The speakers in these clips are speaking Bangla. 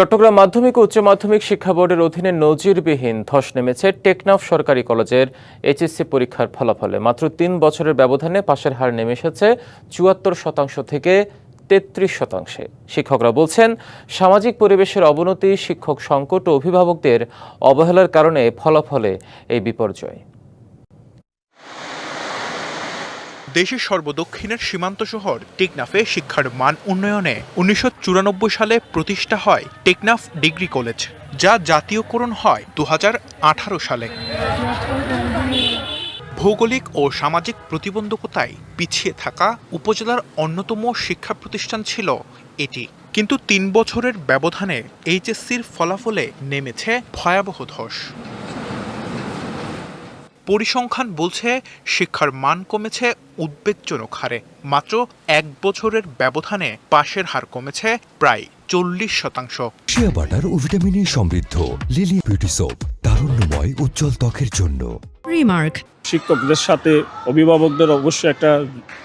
চট্টগ্রাম মাধ্যমিক ও উচ্চ মাধ্যমিক শিক্ষা বোর্ডের অধীনে নজিরবিহীন ধস নেমেছে টেকনাফ সরকারি কলেজের এইচএসসি পরীক্ষার ফলাফলে। মাত্র তিন বছরের ব্যবধানে পাশের হার নেমে এসেছে চুয়াত্তর শতাংশ থেকে তেত্রিশ শতাংশে। শিক্ষকরা বলছেন, সামাজিক পরিবেশের অবনতি, শিক্ষক সংকট ও অভিভাবকদের অবহেলার কারণে ফলাফলে এই বিপর্যয়। দেশের সর্বদক্ষিণের সীমান্ত শহর টেকনাফে শিক্ষার মান উন্নয়নে উনিশশো চুরানব্বই সালে প্রতিষ্ঠা হয় টেকনাফ ডিগ্রি কলেজ, যা জাতীয়করণ হয় দু হাজার আঠারো সালে। ভৌগোলিক ও সামাজিক প্রতিবন্ধকতায় পিছিয়ে থাকা উপজেলার অন্যতম শিক্ষা প্রতিষ্ঠান ছিল এটি। কিন্তু তিন বছরের ব্যবধানে এইচএসসির ফলাফলে নেমেছে ভয়াবহ ধস। পরিসংখ্যান বলছে শিক্ষার মান কমেছে উদ্বেগজনক হারে। মাত্র এক বছরের ব্যবধানে পাশের হার কমেছে প্রায় চল্লিশ শতাংশ। শিয়া বাটার ও ভিটামিনে সমৃদ্ধ। লিলি বিউটি সোপ তারুণ্যময় উজ্জ্বল ত্বকের জন্য। রিমার্ক শিক্ষকদের সাথে অভিভাবকদের অবশ্যই একটা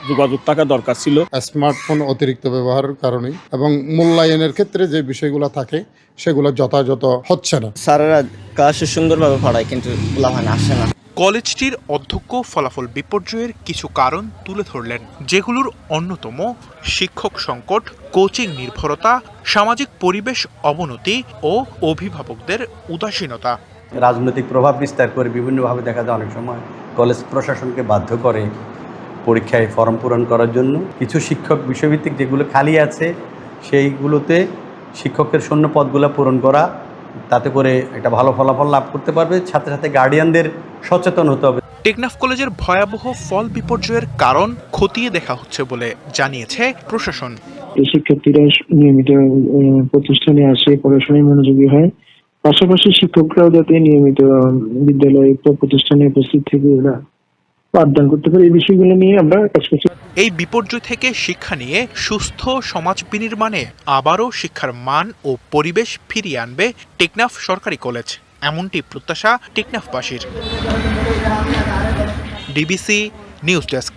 যোগাযোগ থাকা দরকার ছিল। স্মার্টফোন অতিরিক্ত ব্যবহারের কারণে এবং মূল্যায়নের ক্ষেত্রে যে বিষয়গুলো থাকে সেগুলো যথাযথ হচ্ছে না। স্যারেরা ক্লাস সুন্দরভাবে পড়ায় কিন্তু লাভান আসে না। কলেজটির অধ্যক্ষ ফলাফল বিপর্যয়ের কিছু কারণ তুলে ধরলেন, যেগুলোর অন্যতম শিক্ষক সংকট, কোচিং নির্ভরতা, সামাজিক পরিবেশ অবনতি ও অভিভাবকদের উদাসীনতা। রাজনৈতিক প্রভাব বিস্তার করে বিভিন্নভাবে দেখা যায় অনেক সময়। কলেজ প্রশাসনকে বাধ্য করে পরীক্ষায় ফর্ম পূরণ করার জন্য। কিছু শিক্ষক বিষয়ভিত্তিক যেগুলো খালি আছে, সেইগুলোতে শিক্ষকের শূন্য পদগুলো পূরণ করা তাতে করে একটা ভালো ফলাফল লাভ করতে পারবে। সাথে সাথে গার্ডিয়ানদের সচেতন হতে হবে। টেকনাফ কলেজের ভয়াবহ ফল বিপর্যয়ের কারণ খতিয়ে দেখা হচ্ছে বলে জানিয়েছে প্রশাসন। এই শিক্ষার্থীরা নিয়মিত প্রতিষ্ঠানে আসে পড়াশোনায় মনোযোগী হয়। পাশাপাশি শিক্ষকরাও যাতে নিয়মিত বিদ্যালয়ে প্রতিষ্ঠানে উপস্থিত থেকে ওরা পাঠদান করতে পারে। এই বিষয়গুলো নিয়ে আমরা কাজ করছি। এই বিপর্যয় থেকে শিক্ষা নিয়ে সুস্থ সমাজ বিনির্মাণে আবারও শিক্ষার মান ও পরিবেশ ফিরিয়ে আনবে টেকনাফ সরকারি কলেজ। এমনটি প্রত্যাশা টেকনাফবাসীর। DBC news desk.